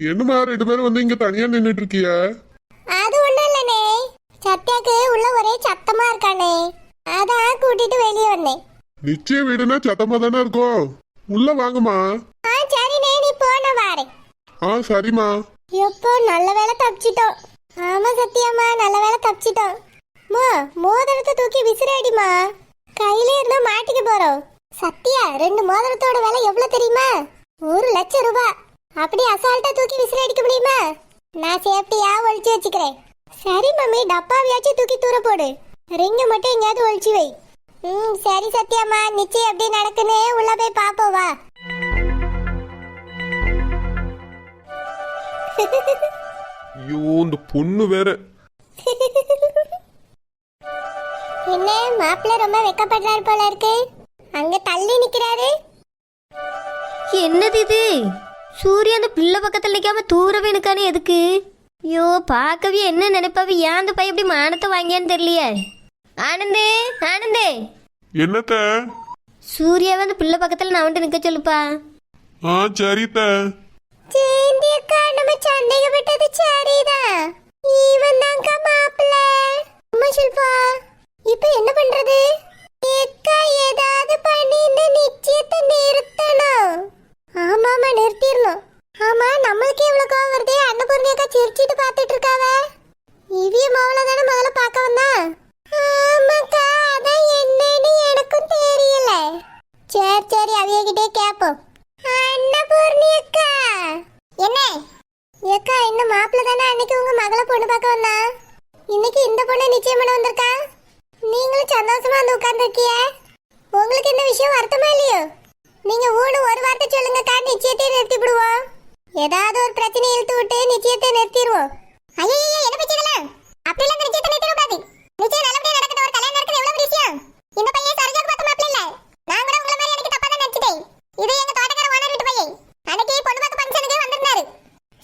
என்னம்மா ரெண்டு பேரும் வந்து இங்க தனியா நின்னுட்டு இருக்கிய அது ஒண்ணும் இல்லனே சத்யாக்கு உள்ள ஒரே சத்தமா இருக்கானே அதான் கூட்டிட்டு வெளியே வந்தேன். நிச்சய வீடுனா சத்தமா தானே இருக்கும்? உள்ள வாங்கம்மா. ஆ சரிண்ணே நீ போன வாரேன். ஆ சரிம்மா. எப்போ நல்ல வேலை தப்பிச்சிட்டோம். ஆமா சத்யாம்மா நல்ல வேலை தப்பிச்சிட்டோம். மா மோதிரத்தை தூக்கி விசிறாடிமா கையில இருந்தா மாட்டிக்க போறோம். சத்யா ரெண்டு மோதிரத்தோட விலை எவ்வளவு தெரியுமா? ஒரு லட்சம் ரூபாய் அப்படி அசால்ட்டா தூக்கி விசிறி அடிக்க முடியுமா? நான் சேஃப்டியா ஒழிச்சு வச்சுக்கிறேன். சரி மம்மி டப்பாவையாச்சும் தூக்கி தூர போடு. ரிங்க மட்டும் எங்கேயாவது ஒழிச்சு வை. ம் சரி சத்யாம்மா நிச்சயம் எப்படி நடக்குன்னு உள்ள போய் பாப்போம் வா. ஐயோ இந்த பொண்ணு வேற. என்ன மாப்பிள்ள ரொம்ப வெக்கப்படுறாரு போல இருக்கு. அங்க தள்ளி நிக்கிறாரு. என்னது இது? சூர்யா அந்த பிள்ளை பக்கத்தில் நிற்காம தூரவே நிற்கானே எதுக்கு? ஐயோ பார்க்கவே என்ன நினைப்பாவி? ஏன் அந்த பையன் இப்படி மானத்தை வாங்கியான்னு தெரியலையே. ஆனந்தே ஆனந்தே. என்னத்த? சூர்யாவை அந்த பிள்ளை பக்கத்தில் நான் வந்துட்டு நிற்க சொல்லுப்பா. ஆ சரித்த. சேந்தி அக்கா நம்ம சந்தேகப்பட்டது சரிதான் இவன் தான்க்கா மாப்பிள்ள. அம்மா ஷில்பா இப்போ என்ன பண்றது? அக்கா ஏதாவது பண்ணி இந்த நிச்சயத்தை நிறுத்தணும். ஆமா ஆமா நிறுத்திடணும். ஆமா நம்மளுக்கு எவ்வளவு கோவம் வருதே அன்னபூர்ணியக்கா சிரிச்சிட்டு பாத்துட்டு இருக்காவே இவிய மவள தானே முதல்ல பார்க்க வந்தா ஆமாக்கா அதான் என்னன்னு எனக்கும் தெரியல சரி சரி அவியகிட்டே கேப்போம் அன்னபூர்ணி அக்கா என்ன ஏக்கா இந்த மாப்பிள்ள தானே அன்னைக்கு உங்க மகளை பொண்ணு பார்க்க வந்தா இன்னைக்கு இந்த பொண்ணை நிச்சயம் பண்ண வந்திருக்கா நீங்களும் சந்தோஷமா வந்து உட்கார்ந்துருக்கிய உங்களுக்கு இந்த விஷயம் வருத்தமா இல்லையோ நீங்க ஊனு ஒரு வார்த்தை சொல்லுங்கக்கா நிச்சயத்தை நிறுத்தி விடுவோம் ஏதாவது ஒரு பிரச்சனை இழுத்து விட்டு நிச்சயத்தை நிறுத்திடுவோம் ஐயோ என்ன பிரச்சனை அப்படிலாம் நிச்சயத்தை நிறுத்திட கூடாது நிச்சயம் நல்லபடியா நடக்குது. ஒரு கல்யாணம் நடக்குது. எவ்வளவு விஷயம்? இந்த பையன் சரோஜாக்கு பார்த்த மாப்பிள்ள இல்ல. நான் கூட உங்களை மாதிரி எனக்கு தப்பா தான் நினைச்சிட்டேன். இது எங்க தோட்டக்கார ஓனர் வீட்டு பையன். அன்னைக்கு பொண்ணு பார்க்க ஃபங்க்ஷனுக்கு வந்திருந்தாரு.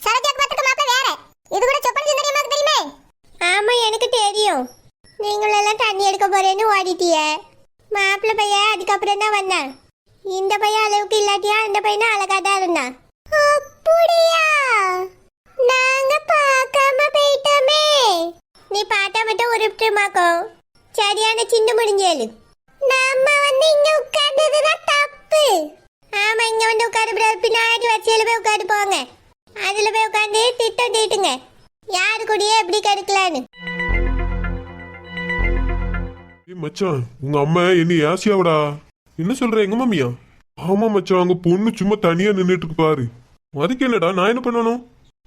சரோஜாக்கு பார்த்துக்க மாப்பிள்ள வேற. இது கூட சொப்பன் சுந்தரியமாக்கு தெரியுமே? ஆமா எனக்கு தெரியும். நீங்களெல்லாம் தண்ணி எடுக்க போறேன்னு ஓடிட்டிய. மாப்பிள்ள பையன் அதுக்கப்புறம் தான் வந்தான் இந்த பையன் அளவுக்கு இல்லாட்டியா? இந்த பையனும் அழகா தான் இருந்தான் அப்படியா? நாங்க பார்க்காம போயிட்டோமே. நீ பார்த்தா மட்டும் உருப்பிட்டுமாக்கோ. சரியான சின்ன முடிஞ்சேலு. நம்ம வந்து இங்க உட்கார்ந்ததுதான் தப்பு. ஆமா இங்க வந்து உட்காரு பின்னாடி வச்சியில போய் உட்காரு போங்க. அதுல போய் உட்காந்து திட்டம் தீட்டுங்க. யாரு கூடயே எப்படி கெடுக்கலான்னு? மச்சான் உங்க அம்மா என்ன ஆசியாவடா என்ன சொல்ற எங்க மம்மியா ஆமா மச்சான் அங்க பொண்ணு சும்மா தனியா நின்னுட்டு இருக்கு பாரு. அதுக்கு என்னடா நான் என்ன பண்ணணும்?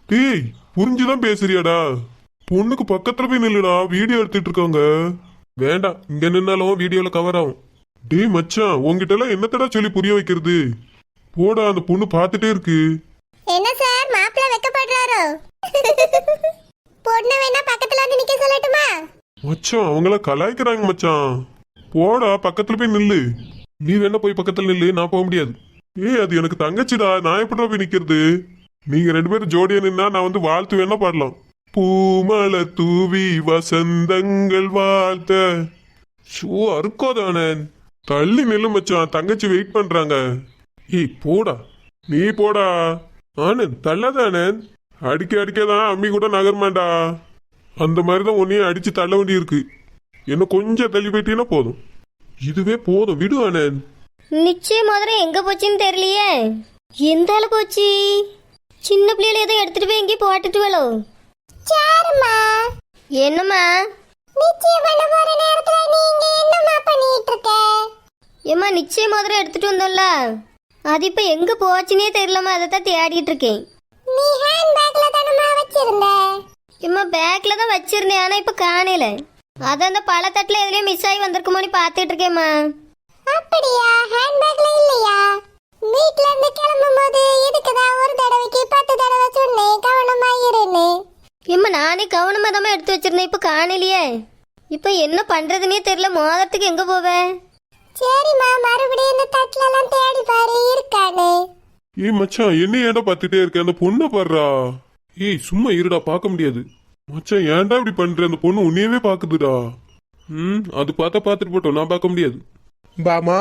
டேய் புரிஞ்சுதான் பேசுறியாடா. பொண்ணுக்கு பக்கத்துல போய் நில்லுடா வீடியோ எடுத்துட்டு இருக்காங்க. வேண்டாம் இங்க நின்னாலும் வீடியோல கவர் ஆகும். டேய் மச்சான் உங்ககிட்ட எல்லாம் என்னத்தடா சொல்லி புரிய வைக்கிறது? போடா அந்த பொண்ணு பார்த்துட்டே இருக்கு. என்ன சார் மாப்பிள்ள வெக்கப்படுறாரோ? பொண்ணு வேணா பக்கத்துல வந்து நிக்க சொல்லட்டுமா? மச்சான் அவங்கள கலாய்க்கிறாங்க மச்சான். போடா பக்கத்துல போய் நில்லு. நீ வேணா போய் பக்கத்துல நில்லு நான் போக முடியாது. ஏய் அது எனக்கு தங்கச்சிடா நான் எப்படிடா போய் நிக்கிறது? நீங்க ரெண்டு பேரும் ஜோடியா நின்னா நான் வந்து வாழ்த்து வேணா பாடலாம். பூமல தூவி வசந்தங்கள் வாழ்த்த. ஷோ அருக்கோதானே தள்ளி நில்லு மச்சான். தங்கச்சி வெயிட் பண்றாங்க. ஏய் போடா. நீ போடா. ஆனந்த் தள்ளாத ஆனந்த். அடிக்க அடிக்க தான் அம்மி கூட நகர்மாண்டா. அந்த மாதிரி தான் உன்னையும் அடிச்சு தள்ள வேண்டி இருக்கு இன்னும் கொஞ்சம் தள்ளி போயிட்டீங்கன்னா போதும். இதுவே போதும் விடு ஆனந்த் நிச்சயம் முதல்ல எங்கே போச்சுன்னு தெரியலையே. எந்த ஆளு போச்சு? சின்ன பிள்ளைகளை ஏதோ எடுத்துட்டு போய் எங்கேயும் போட்டுட்டு வேலோ சாருமா என்னம்மா? நிச்சயம் பண்ண போற நேரத்துல நீங்க என்னமா பண்ணிட்டு இருக்க? ஏம்மா நிச்சயம் முதல்ல எடுத்துட்டு வந்தோம்ல. அது இப்போ எங்கே போச்சுன்னே தெரியலம்மா அதை தான் தேடிட்டு இருக்கேன். நீ ஹேண்ட் பேக்ல தானமா வச்சிருந்த? ஏம்மா பேக்கில் தான் வச்சிருந்தேன் ஆனால் இப்போ காணல. அது அந்த பழத்தட்டில் எதுலேயும் மிஸ் ஆகி வந்திருக்குமோன்னு பார்த்துட்டு இருக்கேம்மா அப்படியா? ஹேண்ட் பேக்ல இல்லையா? வீட்ல இருந்து கிளம்பும் போது இதுக்குதான் ஒரு தடவைக்கு பத்து தடவை சொன்னேன் கவனமா இருன்னு ஏம்மா நானே கவனமாக தான் எடுத்து வச்சிருந்தேன் இப்போ காணலையே. இப்போ என்ன பண்ணுறதுனே தெரியல மோதிரத்துக்கு எங்கே போவேன் சரிம்மா மறுபடியும் இந்த தட்டுல எல்லாம் தேடி பாரு இருக்கான்னு. ஏய் மச்சான் என்ன ஏன்டா பார்த்துட்டே இருக்க? அந்த பொண்ணை பாடுறா ஏய் சும்மா இருடா பார்க்க முடியாது. மச்சான் ஏன்டா இப்படி பண்ற? அந்த பொண்ணு உன்னையவே பாக்குதுடா. ம் அது பார்த்தா பார்த்துட்டு போட்டோம். நான் பார்க்க முடியாது. பாமா?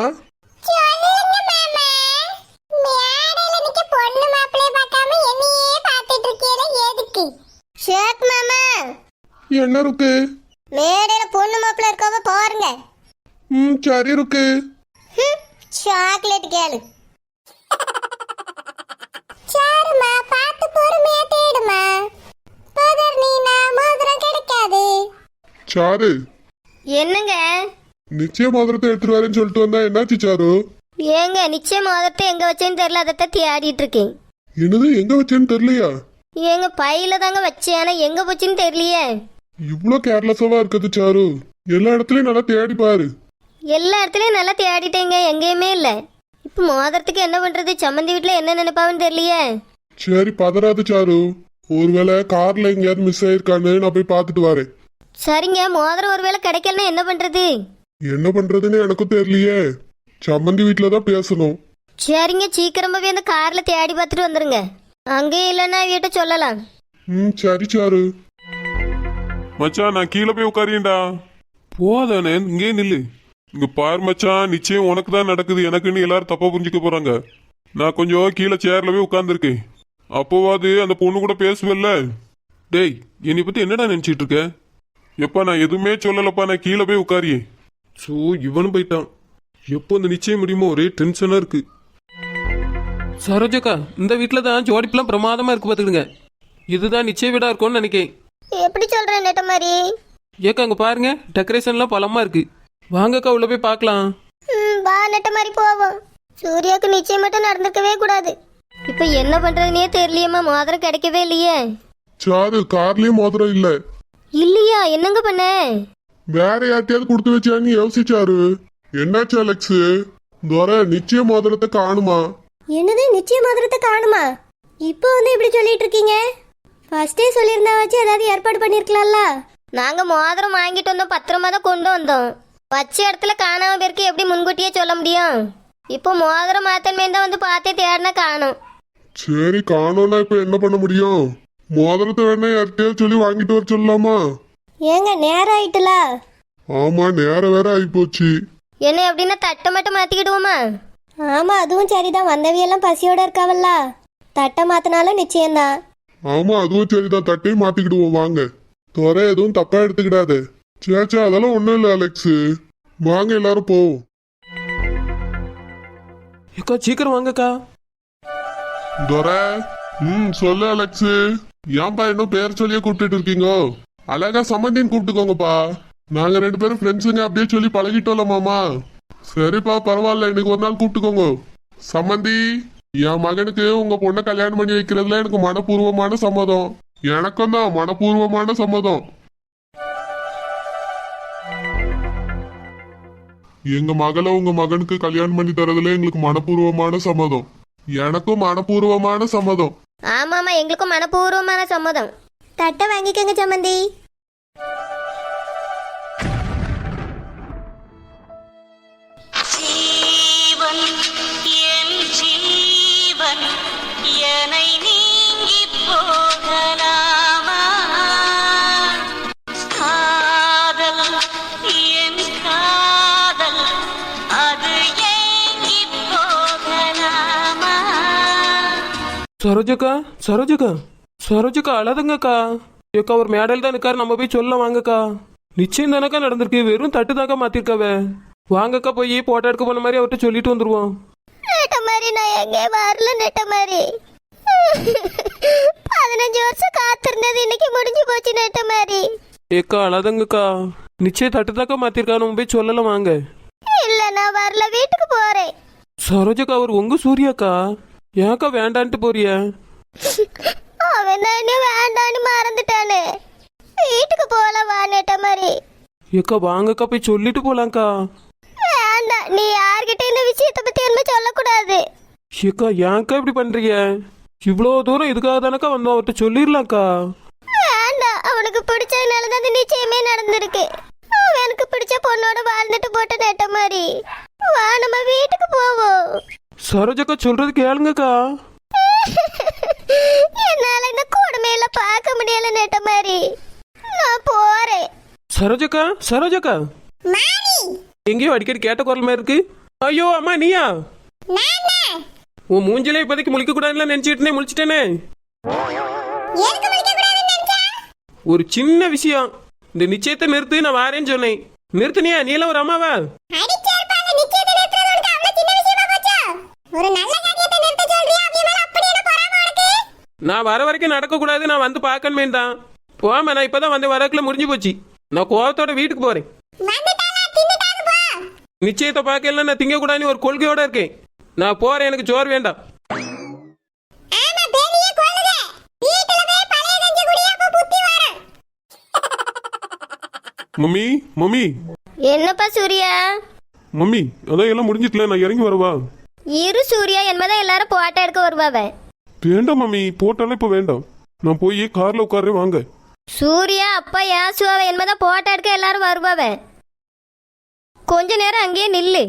ஷேக் மாமா. என்ன இருக்கு? மேடையில பொண்ணு மாப்பிள்ள இருக்காம பாருங்க. ம் சரி இருக்கு. சாக்லேட் கேளு. சாரு. என்னங்க? நிச்சய மோதிரத்தை எடுத்துட்டு வரேன்னு சொல்லிட்டு வந்தா என்னாச்சு சாரு? ஏங்க நிச்சயம் மோதிரத்தை எங்க வச்சேன்னு தெரியல அதைத்தான் தேடிட்டு இருக்கேன். என்னது எங்க வச்சேன்னு தெரியலையா? ஏங்க பையில தாங்க வச்சேன் ஆனா எங்க போச்சுன்னு தெரியலையே. இவ்ளோ கேர்லெஸ்ஸாவா இருக்குது சாரு. எல்லா இடத்துலயும் நல்லா தேடி பாரு. எல்லா இடத்துலயும் நல்லா தேடிட்டேங்க எங்கேயுமே இல்லை. இப்போ மோதிரத்துக்கு என்ன பண்றது? சம்மந்தி வீட்டில் என்ன நினைப்பாவன்னு தெரியலையே. சரி பதறாது சாரு. ஒருவேளை கார்ல எங்கேயாவது மிஸ் ஆயிருக்கான்னு நான் போய் பார்த்துட்டு வரேன். சரிங்க மோதிரம் ஒருவேளை கிடைக்கலன்னா என்ன பண்றது? என்ன பண்றதுன்னு எனக்கும் தெரியலையே. சம்மந்தி வீட்டில தான் பேசணும். சரிங்க சீக்கிரமா போய் அந்த கார்ல தேடி பார்த்துட்டு வந்துருங்க. அங்கேயும் இல்லைன்னா வீட்டை சொல்லலாம். ம் சரி சாரு. மச்சான் நான் கீழே போய் உட்காரியேன்டா. போதானே இங்கே நில்லு. இங்க பார் மச்சான் நிச்சயம் உனக்கு தான் நடக்குது. எனக்குன்னு எல்லாரும் தப்பா புரிஞ்சுக்க போறாங்க. நான் கொஞ்சம் கீழே சேர்ல போய் உட்காந்துருக்கேன் அப்போவாது அந்த பொண்ணு கூட பேசுவல்ல. டேய் என்னை பத்தி என்னடா நினைச்சிட்டு இருக்க? எப்பா நான் எதுவுமே சொல்லலப்பா நான் கீழே போய் உட்காரியே. ஸோ இவனும் போயிட்டான். எப்போ இந்த நிச்சயம் முடியுமோ ஒரே டென்ஷனா இருக்கு. சரோஜக்கா இந்த வீட்டில் தான் ஜோடிப்பெல்லாம் பிரமாதமாக இருக்கு பார்த்துக்கிடுங்க. இதுதான் நிச்சய வீடாக இருக்கும்னு நினைக்கேன். எப்படி சொல்றேன் நெட்ட மாதிரி? ஏக்கா அங்கே பாருங்க டெக்கரேஷன்லாம் பலமாக இருக்கு. வாங்கக்கா உள்ள போய் பார்க்கலாம். ம், வா நெட்ட மாதிரி போவோம். சூர்யாவுக்கு நிச்சயம் மட்டும் நடந்திருக்கவே கூடாது. இப்போ என்ன பண்றதுனே தெரியலையேம்மா மோதிரம் கிடைக்கவே இல்லையே. சாரு கார்லயும் மோதிரம் இல்ல. இல்லையா? என்னங்க பண்ண? வேற யார்ட்டையாவது கொடுத்து வச்சியான்னு யோசிச்சாரு. என்னாச்சு அலெக்ஸ்? துரை நிச்சய மோதிரத்தை காணுமா? என்னது நிச்சய மோதிரத்தை காணுமா? இப்போ வந்து இப்படி சொல்லிட்டு இருக்கீங்க ஃபர்ஸ்டே சொல்லியிருந்தா வச்சு ஏதாவது ஏற்பாடு பண்ணிருக்கலாம்ல? நாங்க மோதிரம் வாங்கிட்டு வந்தோம் பத்திரமா தான் கொண்டு வந்தோம். வச்ச இடத்துல காணாம பேருக்கு எப்படி முன்கூட்டியே சொல்ல முடியும்? இப்போ மோதிரம் மாத்தன்மே தான் வந்து பார்த்தே தேடினா காணும். சரி காணோம்னா இப்ப என்ன பண்ண முடியும்? மோதிரத்தை வேணா யார்கிட்டயாவது சொல்லி வாங்கிட்டு வர சொல்லலாமா? ஏங்க நேரம் ஆயிட்டுல. ஆமா நேரம் வேற ஆயிப்போச்சு. என்ன எப்படின்னா தட்டை மட்டும் மாத்திக்கிடுவோமா? ஆமா அதுவும் சரிதான். வந்தவியெல்லாம் பசியோட இருக்காவல்ல. தட்டை மாத்தினாலும் நிச்சயம்தான். ஆமா அதுவும் சரிதான். தட்டையும் மாத்திக்கிடுவோம் வாங்க. துறை எதுவும் தப்பா எடுத்துக்கிடாத. சேச்சா அதெல்லாம் ஒண்ணும் இல்ல அலெக்ஸ். வாங்க எல்லாரும் போவோம் ஏக்கா சீக்கிரம் வாங்கக்கா. துரை ம் சொல்லு அலெக்ஸ். ஏன்பா இன்னும் பேர் சொல்லியே கூப்பிட்டுட்டு இருக்கீங்க. அழகா சம்மந்தின்னு கூப்பிட்டுக்கோங்கப்பா. நாங்க ரெண்டு பேரும் ஃப்ரெண்ட்ஸுங்க அப்படியே சொல்லி பழகிட்டோம்ல மாமா. சரிப்பா பரவாயில்ல. இன்னைக்கு ஒரு நாள் கூப்பிட்டுக்கோங்க. சம்மந்தி என் மகனுக்கு உங்க பொண்ணை கல்யாணம் பண்ணி வைக்கிறதுல எனக்கு மனப்பூர்வமான சம்மதம். எனக்கும் தான் மனப்பூர்வமான சம்மதம். எங்க மகளை உங்க மகனுக்கு கல்யாணம் பண்ணி தரதுல எங்களுக்கு மனப்பூர்வமான சம்மதம். எனக்கும் மனப்பூர்வமான சம்மதம். ஆமாமா எங்களுக்கும் மனப்பூர்வமான சம்மதம். தட்டை வாங்கிக்கோங்க சம்மந்தி. சரோஜக்கா சரோஜக்கா சரோஜக்கா அழாதுங்கக்கா. ஏக்கா ஒரு மேடையில் தான் இருக்காரு நம்ம போய் சொல்ல வாங்கக்கா. நிச்சயம் தானக்கா நடந்திருக்கு. வெறும் தட்டு தாக்கா மாத்திருக்காவ. வாங்கக்கா போய் போட்டோ எடுக்க போன மாதிரி அவர்கிட்ட சொல்லிட்டு வந்துருவோம். நெட்ட மாதிரி நான் எங்கே வரல நெட்ட மாதிரி பதினஞ்சு வருஷம் காத்திருந்தது. இன்னைக்கு முடிஞ்சு போச்சு நெட்ட மாதிரி ஏக்கா அழாதுங்கக்கா. நிச்சயம் தட்டு தாக்கா மாத்திருக்கா நம்ம போய் சொல்லலாம் வாங்க. இல்ல நான் வரல. வீட்டுக்கு போறேன். சரோஜக்கா அவர் உங்க சூர்யாக்கா? ஏக்கா வேண்டான்ட்டு போறிய? அவன் தான் என்ன வேண்டான்னு மறந்துட்டானே. வீட்டுக்கு போலாம் வா நெட்ட மாதிரி ஏக்கா வாங்கக்கா போய் சொல்லிட்டு போலாம்க்கா. வேண்டாம் நீ யார்கிட்ட இந்த விஷயத்தை பத்தி என்ன சொல்லக்கூடாது. ஏக்கா ஏன்க்கா இப்படி பண்றீங்க? இவ்வளோ தூரம் இதுக்காக தானக்கா வந்தோம் அவர்கிட்ட சொல்லிடலாம்க்கா. வேண்டாம் அவனுக்கு பிடிச்சதுனால தான் இந்த நிச்சயமே நடந்திருக்கு. அவன் எனக்கு பிடிச்ச பொண்ணோட வாழ்ந்துட்டு போட்ட நெட்ட மாதிரி வா நம்ம வீட்டுக்கு போவோம். சரோஜக்கா சொல்றது கேளுங்கக்கா. என்னால இந்த கொடுமையில பார்க்க முடியல நெட்ட மாதிரி. நான் போறேன். சரோஜக்கா சரோஜக்கா. எங்கேயோ அடிக்கடி கேட்ட குரல் மாதிரி இருக்கு. ஐயோ அம்மா நீயா? உன் மூஞ்சிலே இப்போதைக்கு முழிக்க கூடாதுல நினைச்சிட்டு முழிச்சிட்டேனே ஒரு சின்ன விஷயம். இந்த நிச்சயத்தை நிறுத்து நான் வாரேன்னு சொன்னேன். நிறுத்துனியா? நீலாம் ஒரு அம்மாவா அடிச்சேர்ப்பாங்க நிச்சயத்தை நிறுத்துறது உனக்கு அவ்வளவு சின்ன விஷயமா போச்சா ஒரு நல்ல காரியத்தை நிறுத்த சொல்றியா? அவங்க மேல அப்படி என்ன பொறாம உனக்கு? நான் வர வரைக்கும் நடக்கக்கூடாது நான் வந்து பார்க்கணுமே தான். போமா நான் இப்பதான் வந்து வரக்குள்ள முடிஞ்சு போச்சு. நான் கோவத்தோட வீட்டுக்கு போறேன். நிச்சயத்தை பார்க்கல நான் திங்கக்கூடாதுன்னு ஒரு கொள்கையோட இருக்கேன். நான் போறேன் எனக்கு சோறு வேண்டாம். ஆமா பெரிய கொள்ளுக வீட்டுல போய் பழைய கஞ்சி குடியா அப்ப புத்தி வரும். Mummy mummy. என்னப்பா சூர்யா? மம்மி அதான் எல்லாம் முடிஞ்சிட்டுல நான் இறங்கி வரவா? இரு சூர்யா என்பதான் எல்லாரும் போட்டோ எடுக்க வருவாவ வேண்டாம் மம்மி போட்டாலும் இப்போ வேண்டாம். நான் போய் கார்ல உட்கார்றேன் வாங்க. சூர்யா அப்பா யாசுவாவ என்பதான் போட்டோ எடுக்க எல்லாரும் வருவாவ கொஞ்ச நேரம் அங்கேயே நில்லு.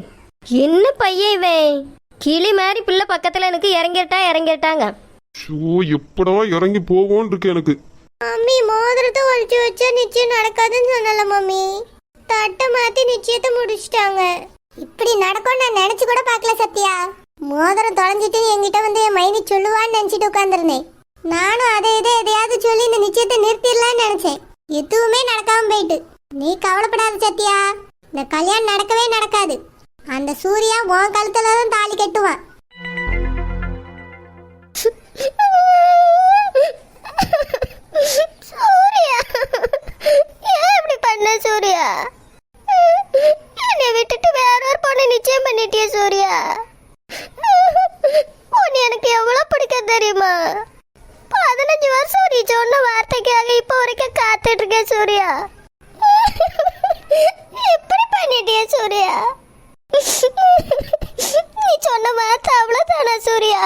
என்ன பையன் இவன்? கிளி மாதிரி பிள்ளை பக்கத்துல எனக்கு இறங்கிட்டா இறங்கிட்டாங்க. ஷோ எப்படா இறங்கி போவோன்னு இருக்கு எனக்கு. மம்மி மோதிரத்தை ஒழிச்சு வச்சா நிச்சயம் நடக்காதுன்னு சொன்னல மம்மி. தட்டை மாத்தி நிச்சயத்தை முடிச்சிட்டாங்க. இப்படி நடக்கும் நான் நினைச்சு கூட பார்க்கல சத்யா. மோதிரம் தொலைஞ்சிட்டு என்கிட்ட வந்து என் மைனி சொல்லுவான்னு நினைச்சிட்டு உட்காந்துருந்தேன் நானும் அதை இதை எதையாவது சொல்லி இந்த நிச்சயத்தை நிச்சயம் பண்ணிட்டிய சூர்யா. உன்னை எனக்கு எவ்வளவு பிடிக்க தெரியுமா? பதினஞ்சு வருஷம் நீ சொன்ன வார்த்தைக்காக இப்போ வரைக்கும் காத்துட்டு இருக்கேன் சூர்யா. எப்படி பண்ணிட்டிய சூர்யா. நீ சொன்ன வார்த்தை அவ்வளவு அவ்வளோதானா சூர்யா?